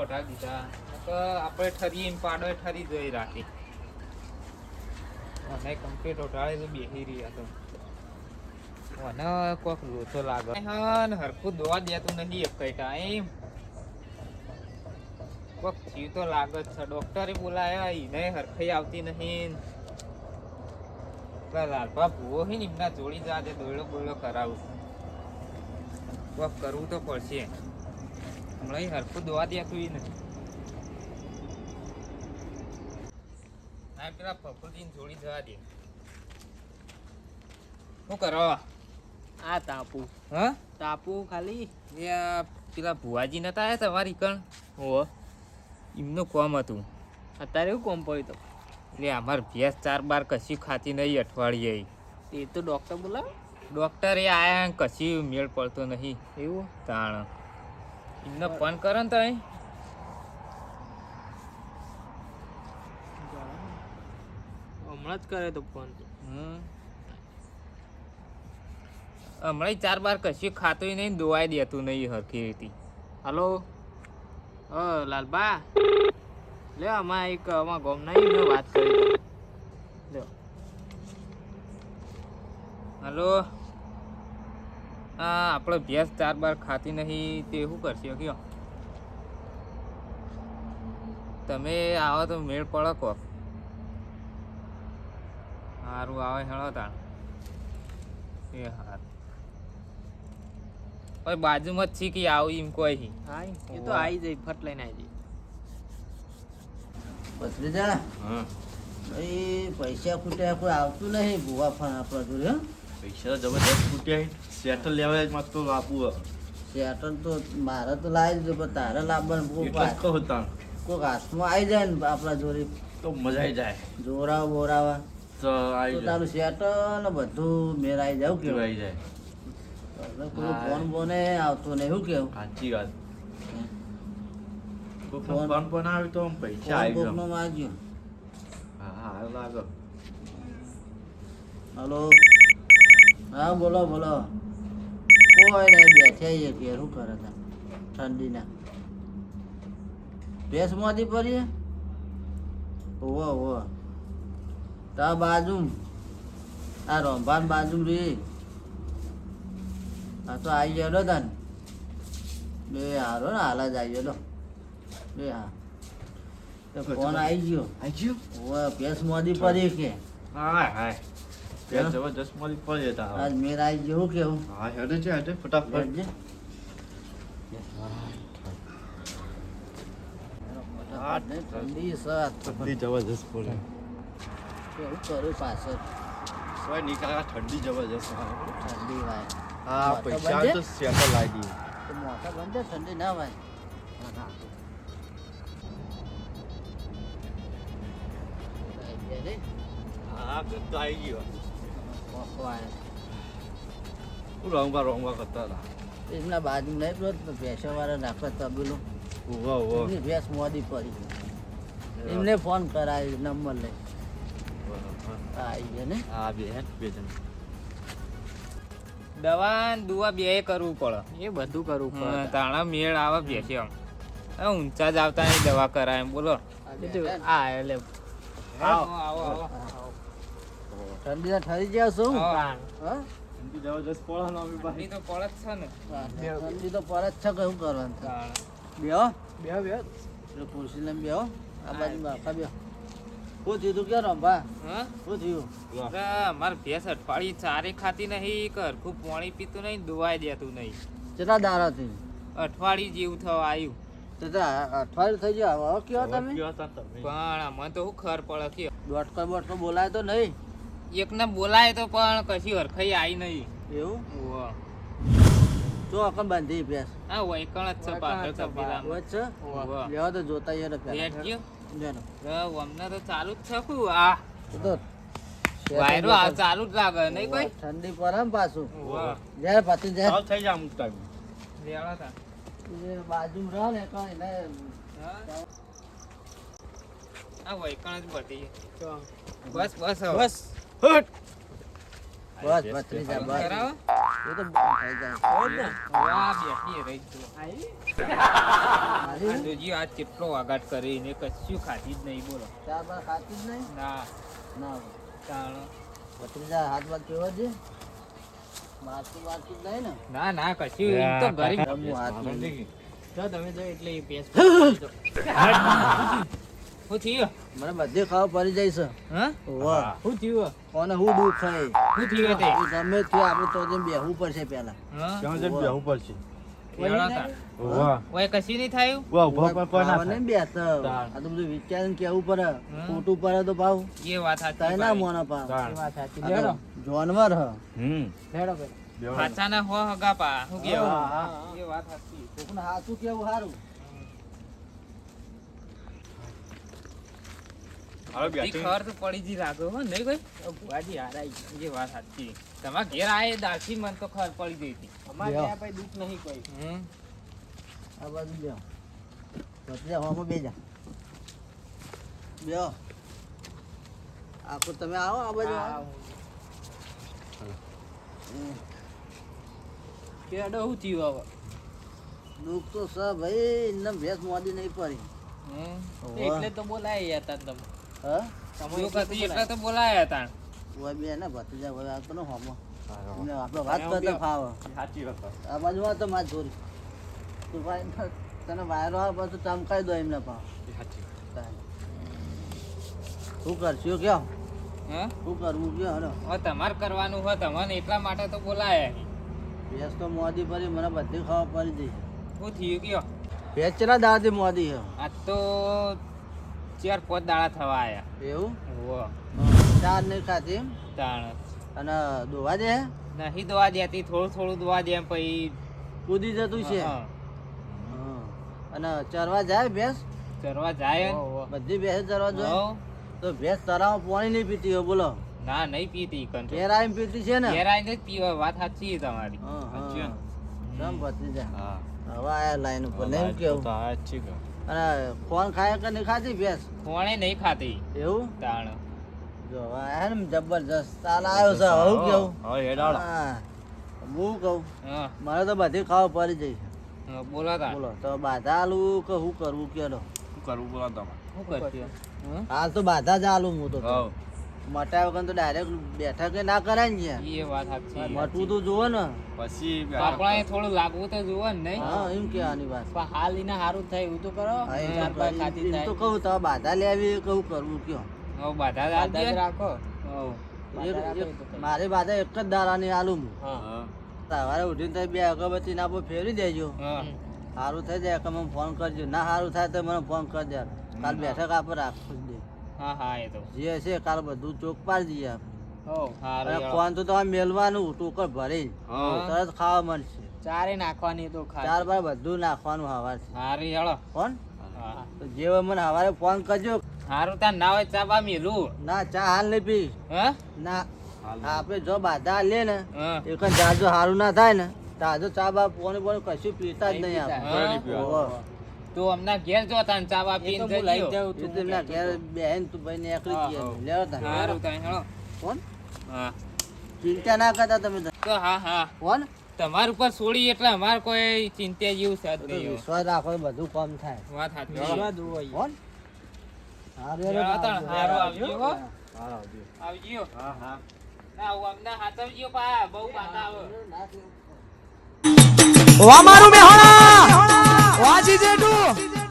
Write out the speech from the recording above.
ઓઢા દીધા તો આપણે ઠરી પાડો ઠરી જોઈ રાખી. અને કમ્પ્લીટ ઓઢાળે તો બેસી રહ્યા તો મને કોક લોચો લાગે. હરખું દોવા દેતું નથી એક કઈ ટાઈમ કોક તો લાગે છે. ડોક્ટરે બોલાયા એને હરખાઈ આવતી નહીં લાલપા ભૂવો હે ને એમના જોડી જાજે દોયડો બોયડો કરાવું. કોક કરવું તો પડશે. હમણાં હરખું દોવા દેતું નથી હા પેલા ફફુજીને જોડી જવા દે. શું કરો? આ તાપુ. હા? તાપુ ખાલી? એ પેલા ભુવાજી નતા આવ્યા તમારી કણ? હો એમનું કોમ હતું. અત્યારે એવું કોમ પડ્યું તો એટલે અમારે ભેંસ ચાર બાર કશી ખાતી નહીં અઠવાડિયે. એ તો ડોક્ટર બોલાવે? એ આયા કશી મેળ પડતો નહીં. એવું? તાણ. એમને ફોન કરો ને તમે હમણાં જ કરે તો ફોન હમ. હમણાં ચાર બાર કશું ખાતું નહીં દોવાઈ દેતું નહીં હરખી રીતે. હલો? હ લાલબા. લે આમાં એક, આમાં ગોમ નહીં, મેં વાત કરી. લ્યો. હલો. હા આપણે ભેંસ ચાર બાર ખાતી નહીં, તે શું કરશે, કયો? તમે આવો તો મેળ પડો કો સારું આવે, હેળો તાણ. એ હાર. ઓય બાજુમાં જ કે આવું એમ કોઈ હા. એ તો આવી જાય ફટ લઈને આવી જાય. જા ભાઈ પૈસા ખૂટ્યા કોઈ આવતું નહીં ભૂવા ફાન આપણા જોડે પૈસા જબરદસ્ત ખૂટ્યા સેટલ લેવા જ માગતો આપવું શેટર તો મારે તો લાવી દીધું પણ તારે લાવવાનું કોક હાથમાં આવી જાય ને આપણા જોડે. તો મજા આવી જાય. જોરાવ બોરાવા. તો આવી તારું શેટર ને બધું મેરાઈ જાવ કેવાય કેવું જાય. કોઈ. ફોન બોને આવતો નહીં શું કેવું? સાચી વાત. કોઈ ફોન- ફોન પણ આવે તો પૈસા આવી કોકનો જાય વાગ્યો હા હા હારું હલો. હા બોલો બોલો. કોઈ નહીં બેઠા છીએ ઘેર શું કરે તા ઠંડીના. પડીએ ઓવો ઓવો તા બાજુ આ રંભાન બાજુ રે આ તો આવી ગયો તાન. બે હારો ને હાલ જ આવી ગયો બે હા. ફોન આવી ગયો. આવી ગયો? ઓવે ભેંસ મોદી પડી કે. હા હા હા? જબરદસ્ત મળી પડે આજ મેર આવી ગયો કેવું હા? હેડે છે હેડે ફટાફટ. લેજે. ઠંડી સાત ઠંડી જબરદસ્ત પડે. કેવું કર્યું પાછળ સોય નીકળ્યા ઠંડી જબરદસ્ત ઠંડી વાય હા પૈસા તો સેટલ લાગી તો મોટા બંધ? ઠંડી ના વાય હા તો આવી ગયો. હું રોંગા રોંગા કરતા હતા. એમના બાજુ નહીં પેલો ભેંસો વાળા નાખે તબેલું ઊભા ઊભા એમની ભેંસ મોદી પડી. એમને ફોન કરાય નંબર લઈ. ને? હા બે બે જણ. દવા દુવા બે કરવું પડે. એ બધું કરવું પડે. તાણા મેળ આવે બેસી આમ. ઊંચા જ આવતા નહીં દવા કરાય બોલો. આ એટલે. આવો આવો આવો ઠંડી ઠરી ગયા શું? ઠંડી પડે ને અમી ઠંડી તો પડે જ છે ને. ઠંડી તો પર જ છે કે શું કરવાનું. બેહો ખુરશી લઈને આ બાજુ બાકા બેહો શું થયું તું ક્યાં રંભા હા? શું થયું? અરે, ભેંસ અઠવાડિયે ચારે ખાતી નહીં કે હરખું પાણી પીતું નહીં દુવાઈ દેતું નહીં. કેટલા અઠવાડિયું જેવું થવા આવ્યું. તો તો આ અઠવાડિયું થઈ ગયું. હવે કયો તમે? કેવા હતા તમે? પણ મને તો શું ખબર પડે કે દોઢકો બોટકો બોલાય તો નહીં. એકને બોલાય તો પણ કશી હરખાઈ આવી નહીં. એવું. તો અકન બાંધી ભેંસ. આ વૈકણ જ છે પાછળ લેવા તો જોતા યાર ગયો અમને તો ચાલુ જ છે કું આ. તો તો વાયરો આ ચાલુ જ લાગે નહીં કોઈ? ઠંડી પરમ પાછું. ઓહો. જાય પાછી જાય. થઈ જાય અમુક ટાઈમ તા. બાજુ રહે ને કાંઈ ને? આ વૈકણ જ બટી. બસ બસ બસ હવે. બસ. બસ ભત્રીજા બસ. કરાવો? એ તો થઈ જાય. આ બેઠી રહી જ જુઓ. આવી આ મારી જોજી આ કેટલો વાગાટ કરીને કશું ખાધી જ નહીં બોલો. ચાર બાર ખાતી જ નહીં? ના. ના તાણ. ભત્રીજા હાથ બાદ કેવો છે? મારતું જ નહીં ને? ના ના કશું. એમ તો ગરીબ રમવું હાથ. જો તમે જો એટલે એ પેસ થયું? મને બધી ખબર પડી જાય છે. હા? વાહ થયો? કોને હું દુઃખ થાય? શું થયો તે એ ગમે તે આપણે તો જેમ બેહવું પડશે પેલા હા? ક્યાં જઈને બેહવું પડશે. તા. ઓય કશું નહીં થયું? વાહ ઊભા પણ ના ખાવા નહીં બેસતો આ તો બધું વિચારીને કેવું પડે. ખોટું પડે તો ભાવ એ વાત સાચી તય ના ભાઈ. મોનો પાવ. વાત સાચી. લેડો જાનવર હ. હમ. લેડો ભાઈ. બેહવાનું. પાછાના હો હગા પા શું કેવું. એ વાત સાચી. કોકને હાચું કેવું સારું? ખબર તો પડી જી લાગો હો નહીં કોઈ? ભુવાજી હારાઈ એ વાત સાચી. તમારા ઘેર આયે દાસી મને તો ખર પડી ગઈ હતી. અમારે ત્યાં ભાઈ દુઃખ નહીં કોઈ. હમ? આ બાજુ હોમાં આખું તમે આવો આ બાજુ. કેડો હું થયું હવે? દુઃખ તો છે ભાઈ એમને ભેસ મોદી નહીં પડી. હમ? એટલે તો બોલાય હતા તમે. એટલે તો એટલે બોલાયા. હતા. ઓય બે ને ભત્રીજા ભાઈ આવતો ને હોમાં. આપણે વાત કરતા બેહો. સાચી વાત આ બાજુ તો માર છોરી તું ભાઈ તને વાયરો આવે પાછું ચમકાઈ દો એમને પાવ એ સાચી વાત. શું કરશું કયો? શું કરવું કયો હલો? હવે તમારે કરવાનું હોય તમને એટલા માટે તો બોલાયા ભેંસ તો મોદી પડી મને બધી ખબર પડી જઈ શું થયું કયો? ભેંસ ચેલા દાવાથી મોદી આ આજ તો ચાર પાંચ દાડા થવા આયા. એવું? વો ચાર નહીં ખાતી? તાણ અને દોવા દે? નહીં દવા દેતી થોડું થોડું દોવા દે પછી કૂદી જતું છે. અને ચરવા જાય ભેંસ? ચરવા જાય બધી ભેંસ ચરવા જાય? તો ભેંસ તરાવ પાણી નહીં પીતી હોય બોલો. ના નહીં પીતી કંટ્રોલ આવીને પીતી છે ને? આવીને જ પીવા વાત સાચી તમારી. હા, હા. સમ પતી જાય? હા. હવે આયા લાઈન ઉપર નહીં કેવું? સાચી આ કે. અને ફોન ખાય કે નહીં ખાતી ભેંસ? કોણે નહીં ખાતી એવું? તાણ. જો આયા જબરજસ્ત તાલ આવ્યો છે હું કેવું? હવે હેડાળ. હા હું કહું મારે તો બધી ખાવા પડી જઈ. બોલો તાણ. બોલો તો બાધા આલું કે હું કરવું? શું કરવું બોલો તમારે. શું કરશું. હાલ તો બાધા જ આલું હું તો. મટા વગર તો ડાયરેક્ટ બેઠા કે ના કરાય ને એ વાત સાચી મટવું તો જુઓ ને. પછી આપણે થોડું લાગવું તો જુઓ ને નહીં? હા એમ કેવાની વાત. પણ હાલ એને સારું થાય એવું તો કરો. એમ ચાર તો પાંચ કરી- થાય. તો કહું તો બાધા લેવી કહું કરવું કયો. હવે બધા. રાખો. રાખો. મારી બાધા એક જ દારાની આલું હું. હા. હા. સવારે ઉઠીને તો બે અગરબત્તી ના ફેરવી દેજો. સારું થઈ જાય કે મને ફોન કરજો. ના સારું થાય તો મને ફોન કરજો કાલ બેઠક આપણે રાખવું જ દે હા હા એ તો. જે છે કાલ બધું ચોક પાડી દઈએ આપણે. હો હારું અને હેળો. ફોન તો તમારે મેલવાનું ટોકર ભરી તરત ખાવા મળશે. ચારે નાખવાની તો ચાર બાર બધું નાખવાનું હવારથી હારું હેળો. ફોન? તો જે મને હવારે ફોન કરજો. હારું ત્યાં ના હોય ચા બા મેલું. ના ચા હાલ નહીં પી. હા? ના. આપણે જો બાધા લે ને એ એક જાજો સારું ના થાય ને તાજો ચા બા પોણી પોણી કશું પીતા જ નહીં નહીં આપણે. તો અમના ઘેર જો તાન ચા એ પીને લઈ જાવ તું તો ના ઘેર બેન તું ભાઈ ને એકલી ગયા. લેવો તાર. હારું તાન હેળો. ફોન? હા. ચિંતા ના કરતા તમે તો. તો હા હા. કોણ તમાર ઉપર છોડી એટલે અમારે કોઈ ચિંતા જેવું સાથ નહીં વિશ્વાસ રાખો બધું કામ થાય. વાત સાચી. વિશ્વાસ હોય. કોણ હારું હારું આવજો. હો. આવજો. આવજો. હા હા. અમારું મેહોણા! વાજી જેઠું.